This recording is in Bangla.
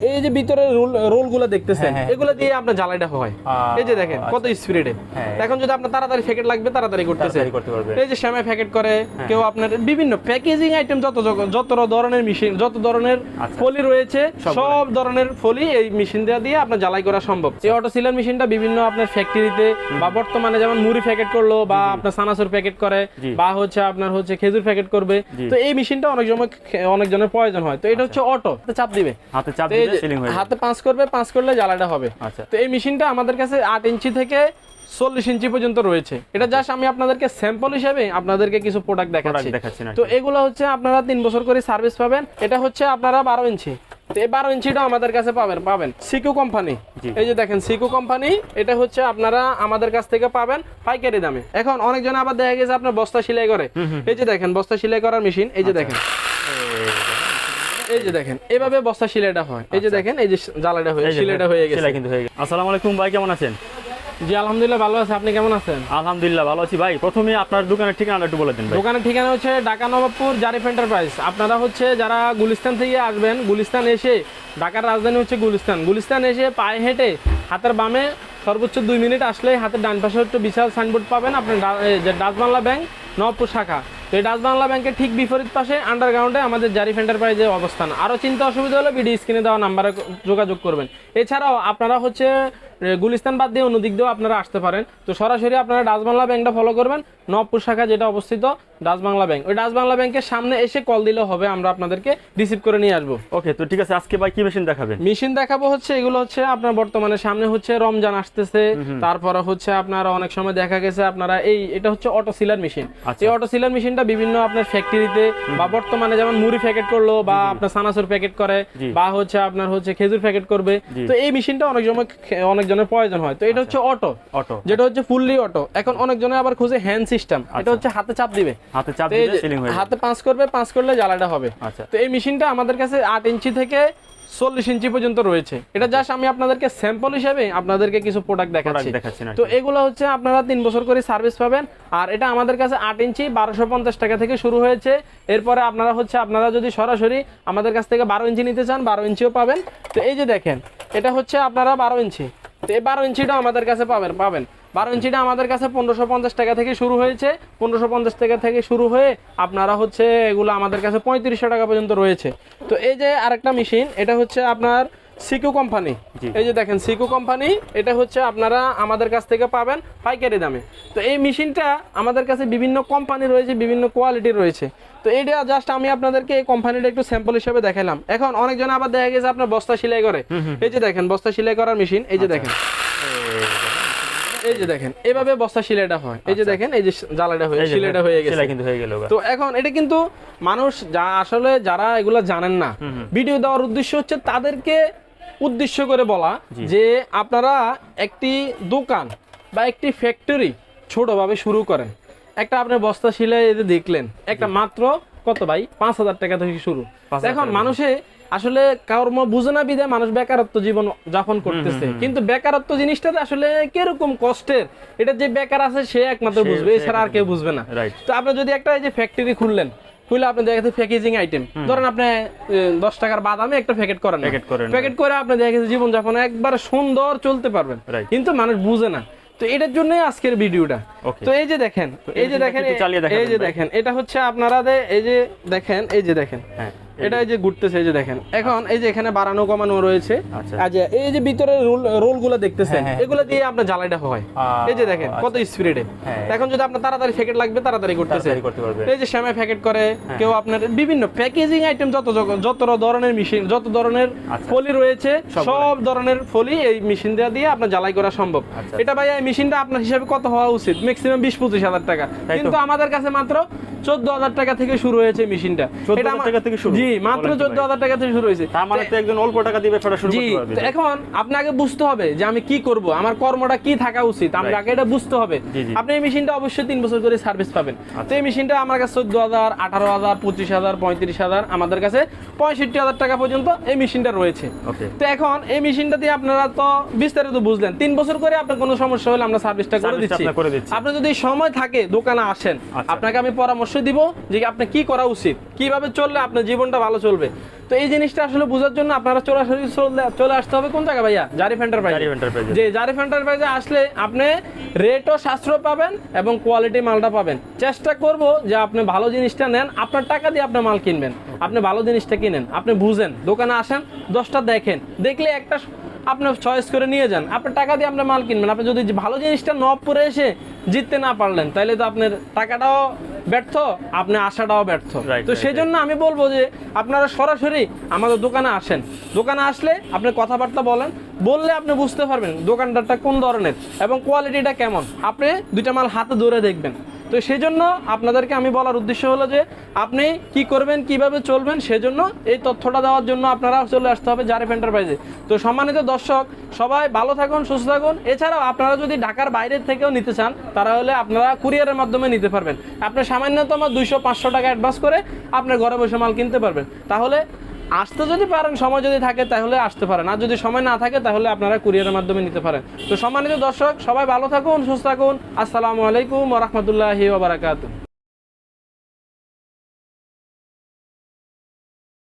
এই যে ভিতরে রোল রোলগুলো দেখতেছেন হ্যাঁ, হ্যাঁ। এগুলো দিয়ে আপনার জ্বালাইটা হয়। এই যে দেখেন কত স্পিডে হ্যাঁ। এখন যদি আপনার তাড়াতাড়ি প্যাকেট লাগবে তাড়াতাড়ি করতেছে। এই যে শ্যামে প্যাকেট করে। কেউ আপনার বিভিন্ন প্যাকেজিং আইটেম যত যত- ধরনের মেশিন যত ধরনের আচ্ছা। ফলি রয়েছে সব ধরনের ফলি এই মেশিন দেওয়া দিয়ে আপনার জ্বালাই করা সম্ভব। এই অটো সিলার মেশিনটা বিভিন্ন আপনার ফ্যাক্টরিতে বা বর্তমানে যেমন মুড়ি প্যাকেট করল বা আপনার সানাসুর প্যাকেট করে বা হচ্ছে আপনার হচ্ছে খেজুর প্যাকেট করবে। তো এই মেশিনটা অনেক সময় অনেক জনের প্রয়োজন হয়। তো এটা হচ্ছে অটো চাপ দিবে। হাতে চাপ সিলিং হয়ে হাতে পাঁচ করবে পাঁচ করলে জ্বালাটা হবে। আচ্ছা। তো এই মেশিনটা আমাদের কাছে আট ইঞ্চি থেকে চল্লিশ ইঞ্চি পর্যন্ত রয়েছে। এটা জাস্ট আমি আপনাদেরকে স্যাম্পল হিসেবে আপনাদেরকে কিছু প্রোডাক্ট দেখাচ্ছি। তো এগুলো হচ্ছে আপনারা তিন বছর করে সার্ভিস পাবেন। এটা হচ্ছে আপনারা বারো ইঞ্চি। তো এই বারো ইঞ্চিটা আমাদের কাছে পাবেন পাবেন। সিকু কোম্পানি এই যে দেখেন সিকু কোম্পানি এটা হচ্ছে আপনারা আমাদের কাছ থেকে পাবেন পাইকারি দামে। এখন অনেকজন আবার দেখা গেছে আপনার বস্তা সেলাই করে। এই যে দেখেন বস্তা সেলাই করার মেশিন এই যে দেখেন। এই যে দেখেন এভাবে বস্তা সেলাইটা হয়। এই যে দেখেন এই যে জ্বালাটা হয়ে সেলাইটা হয়ে গেছে। কিন্তু হয়ে গেছে। আসসালামু আলাইকুম ভাই কেমন আছেন? জি আলহামদুলিল্লাহ ভালো আছে। আপনি কেমন আছেন? আলহামদুলিল্লাহ ভালো আছি ভাই। প্রথমে আপনার দোকানের ঠিকানাটা একটু বলে দেন দোকানের ঠিকানা হচ্ছে ঢাকা নবাবপুর জারিফ এন্টারপ্রাইজ। আপনারা হচ্ছে যারা গুলিস্তান থেকে আসবেন গুলিস্তান এসে ঢাকার রাজধানী হচ্ছে গুলিস্তান। গুলিস্তান এসে পায়ে হেঁটে হাতের বামে সর্বোচ্চ দুই মিনিট আসলে হাতের ডান পাশে একটু বিশাল সাইনবোর্ড পাবেন। আপনার ডা- এই যে ডাচ বাংলা ব্যাংক নবপুর শাখা। তো এই ডাচ বাংলা ব্যাংকের ঠিক বিপরীত পাশে আন্ডারগ্রাউন্ডে আমাদের জারিফ এন্টারপ্রাইজের অবস্থান। আরও চিন্তা অসুবিধা হলে বিডি স্ক্রিনে দেওয়া নাম্বারে যোগাযোগ করবেন। এছাড়াও আপনারা হচ্ছে গুলিস্তান বাদ দিয়ে অন্য দিক দিয়েও আপনারা আসতে পারেন। তো সরাসরি আপনারা ডাচ বাংলা ব্যাংকটা ফলো করবেন। নবপুর শাখা যেটা অবস্থিত ডাচ বাংলা ব্যাংক। ওই ডাচ বাংলা ব্যাংকের সামনে এসে কল দিলেও হবে আমরা আপনাদেরকে রিসিভ করে নিয়ে আসব। ওকে তো ঠিক আছে আজকে ভাই কি মেশিন দেখাবেন? মেশিন দেখাবো হচ্ছে এগুলো হচ্ছে আপনার বর্তমানে সামনে হচ্ছে রমজান আসতেছে। তারপরে হচ্ছে আপনার অনেক সময় দেখা গেছে আপনারা এই এটা হচ্ছে অটো সিলার মেশিন। এই অটো সিলার মেশিনটা বিভিন্ন আপনার ফ্যাক্টরিতে বা বর্তমানে যেমন মুড়ি প্যাকেট করল বা আপনার সানাসুর প্যাকেট করে বা হচ্ছে আপনার হচ্ছে খেজুর প্যাকেট করবে। তো এই মেশিনটা অনেক সময় অনেক জনের প্রয়োজন হয়। তো এটা হচ্ছে অটো। অটো। যেটা হচ্ছে ফুললি অটো। এখন অনেকজনে আবার খুঁজে হ্যান্ড সিস্টেম এটা হচ্ছে হাতে চাপ দিবে। হাতে চাপ দিলে সিলিং হয়ে হাতে পাঁচ করবে পাঁচ করলে জ্বালাটা হবে। আচ্ছা। তো এই মেশিনটা আমাদের কাছে আট ইঞ্চি থেকে চল্লিশ ইঞ্চি পর্যন্ত রয়েছে। এটা জাস্ট আমি আপনাদেরকে স্যাম্পল হিসেবে আপনাদেরকে কিছু প্রোডাক্ট দেখাচ্ছি। তো এগুলো হচ্ছে আপনারা তিন বছর করে সার্ভিস পাবেন। আর এটা আমাদের কাছে আট ইঞ্চি বারোশো পঞ্চাশ টাকা থেকে শুরু হয়েছে। এরপরে আপনারা হচ্ছে আপনারা যদি সরাসরি আমাদের কাছ থেকে বারো ইঞ্চি নিতে চান বারো ইঞ্চিও পাবেন। তো এই যে দেখেন এটা হচ্ছে আপনারা বারো ইঞ্চি। তো এই বারো ইঞ্চিটা আমাদের কাছে পাবেন পাবেন। বারো ইঞ্চিটা আমাদের কাছে পনেরোশো পঞ্চাশ টাকা থেকে শুরু হয়েছে। পনেরোশো পঞ্চাশ টাকা থেকে শুরু হয়ে আপনারা হচ্ছে এগুলো আমাদের কাছে পঁয়ত্রিশশো টাকা পর্যন্ত রয়েছে। তো এই যে আরেকটা মেশিন, এটা হচ্ছে আপনার সিকু কোম্পানি। এই যে দেখেন সিকু কোম্পানি এটা হচ্ছে আপনারা আমাদের কাছ থেকে পাবেন পাইকারি দামে। তো এই মেশিনটা আমাদের কাছে বিভিন্ন কোম্পানি রয়েছে বিভিন্ন কোয়ালিটি রয়েছে। তো এটা জাস্ট আমি আপনাদেরকে এই কোম্পানিটা একটু স্যাম্পল হিসেবে দেখালাম। এখন অনেকজন আবার দেখা গেছে আপনার বস্তা সেলাই করে। এই যে দেখেন বস্তা সেলাই করার মেশিন এই যে দেখেন। এই যে দেখেন এভাবে বস্তা সেলাইটা হয়। এই যে দেখেন এই যে জ্বালাটা হয়ে হয়ে গেছে। কিন্তু হয়ে গেল তো এখন এটা কিন্তু মানুষ যা আসলে যারা এগুলো জানেন না ভিডিও দেওয়ার উদ্দেশ্য হচ্ছে তাদেরকে উদ্দেশ্য করে বলা যে আপনারা একটি দোকান বা একটি ফ্যাক্টরি ছোটভাবে শুরু করেন। একটা আপনার বস্তা যে দেখলেন একটা মাত্র কত ভাই? পাঁচ হাজার টাকা থেকে শুরু। এখন মানুষে আসলে কর্ম বুঝে না বিদে মানুষ বেকারত্ব জীবন যাপন করতেছে। কিন্তু বেকারত্ব জিনিসটা আসলে কীরকম কষ্টের? এটা যে বেকার আছে সে একমাত্র বুঝবে এছাড়া আর কেউ বুঝবে। না। তো আপনি যদি একটা এই যে ফ্যাক্টরি খুললেন খুলে আপনি দেখা প্যাকেজিং আইটেম ধরেন আপনি দশ টাকার বাদামে একটা প্যাকেট করেন প্যাকেট করেন প্যাকেট করে আপনি দেখা জীবনযাপন একবার সুন্দর চলতে পারবেন। কিন্তু মানুষ বুঝে না। তো এটার জন্যই আজকের ভিডিওটা। তো এই যে দেখেন এই যে দেখেন এই যে দেখেন এটা হচ্ছে আপনারা এই যে দেখেন এই যে দেখেন। হ্যাঁ। এটা এই যে ঘুরতেছে এই যে দেখেন এখন এই যে এখানে বাড়ানো কমানো রয়েছে আচ্ছা। এই যে ভিতরে রোলগুলো দেখতেছেন হ্যাঁ, হ্যাঁ। এগুলো দিয়ে আপনার জ্বালাইটা হয় এই যে দেখেন কত স্পিডে হ্যাঁ। এখন যদি আপনার তাড়াতাড়ি প্যাকেট লাগবে তাড়াতাড়ি করতেছে। এই যে শ্যামে প্যাকেট করে। কেউ আপনার বিভিন্ন প্যাকেজিং আইটেম যত যত- ধরনের মেশিন যত ধরনের আচ্ছা। ফলি রয়েছে সব ধরনের ফলি এই মেশিন দেওয়া দিয়ে আপনার জ্বালাই করা সম্ভব আচ্ছা। এটা ভাই এই মেশিনটা আপনার হিসাবে কত হওয়া উচিত ম্যাক্সিমাম বিশ পঁচিশ হাজার টাকা কিন্তু আমাদের কাছে মাত্র চোদ্দ হাজার টাকা থেকে শুরু হয়েছে মেশিনটা 14,000 এটা আমার- টাকা থেকে শুরু? জি মাত্র তো চোদ্দ হাজার টাকা থেকে শুরু তার মানে তো একজন অল্প টাকা দিয়ে ব্যবসাটা শুরু জি করতে পারবে। এখন আপনাকে বুঝতে হবে যে আমি কি করব আমার কর্মটা কি থাকা উচিত আমি এটা বুঝতে হবে। জি, জি। আপনি এই মেশিনটা অবশ্যই তিন বছর করে সার্ভিস পাবেন। তো এই মেশিনটা আমার কাছে চোদ্দ হাজার আঠারো হাজার পঁচিশ হাজার পঁয়ত্রিশ হাজার আমাদের কাছে পঁয়ষট্টি হাজার টাকা পর্যন্ত এই মেশিনটা রয়েছে। তো এখন এই মেশিনটা দিয়ে আপনারা তো বিস্তারিত বুঝলেন তিন বছর করে আপনার কোনো সমস্যা হলে আমরা সার্ভিসটা করে দিচ্ছি। আপনার আপনি যদি সময় থাকে দোকানে আসেন আচ্ছা। আপনাকে আমি পরামর্শ দিব যে আপনি কি করা উচিত কীভাবে চললে আপনার জীবনটা ব্যবসাটা ভালো চলবে। তো এই জিনিসটা আসলে বোঝার জন্য আপনারা চলে- চলে আসতে হবে কোন জায়গায় ভাইয়া? জারিফ এন্টারপ্রাইজ জারিফ Enterprise-এ। যে জারিফ এন্টারপ্রাইজে আসলে আপনি রেটও সাশ্রয় পাবেন এবং কোয়ালিটি মালটা পাবেন। চেষ্টা করব যে আপনি ভালো জিনিসটা নেন আপনার টাকা দিয়ে আপনি মাল কিনবেন। আপনি ভালো জিনিসটা কিনেন আপনি বুঝেন দোকানে আসেন দশটা দেখেন। দেখলে একটা আপনি চয়েস করে নিয়ে যান। আপনার টাকা দিয়ে আপনি মাল কিনবেন। আপনি যদি ভালো জিনিসটা নব পরে এসে জিততে না পারলেন তাহলে তো আপনার টাকাটাও ব্যর্থ আপনি আসাটাও ব্যর্থ। তো সেই জন্য আমি বলব যে আপনারা সরাসরি আমাদের দোকানে আসেন। দোকানে আসলে আপনি কথাবার্তা বলেন বললে আপনি বুঝতে পারবেন দোকানদারটা কোন ধরনের এবং কোয়ালিটিটা কেমন। আপনি দুইটা মাল হাতে ধরে দেখবেন। তো সেই জন্য আপনাদেরকে আমি বলার উদ্দেশ্য হলো যে আপনি কি করবেন, কীভাবে চলবেন, সেজন্য এই তথ্যটা দেওয়ার জন্য আপনারা চলে আসতে হবে জারিফ এন্টারপ্রাইজে। তো সম্মানিত দর্শক, সবাই ভালো থাকুন, সুস্থ থাকুন। এছাড়াও আপনারা যদি ঢাকার বাইরের থেকেও নিতে চান, তারা হলে আপনারা কুরিয়ারের মাধ্যমে নিতে পারবেন। আপনি সামান্যতম দুইশো পাঁচশো টাকা অ্যাডভান্স করে আপনার ঘরে বসে মাল কিনতে পারবেন। তাহলে আসতে যদি পারেন, সময় যদি থাকে তাহলে আসতে পারেন। আর যদি সময় না থাকে তাহলে আপনারা কুরিয়ারের মাধ্যমে নিতে পারেন। তো সম্মানিত দর্শক, সবাই ভালো থাকুন, সুস্থ থাকুন। আসসালামু আলাইকুম রহমতুল্লাহি ওবরাকাতু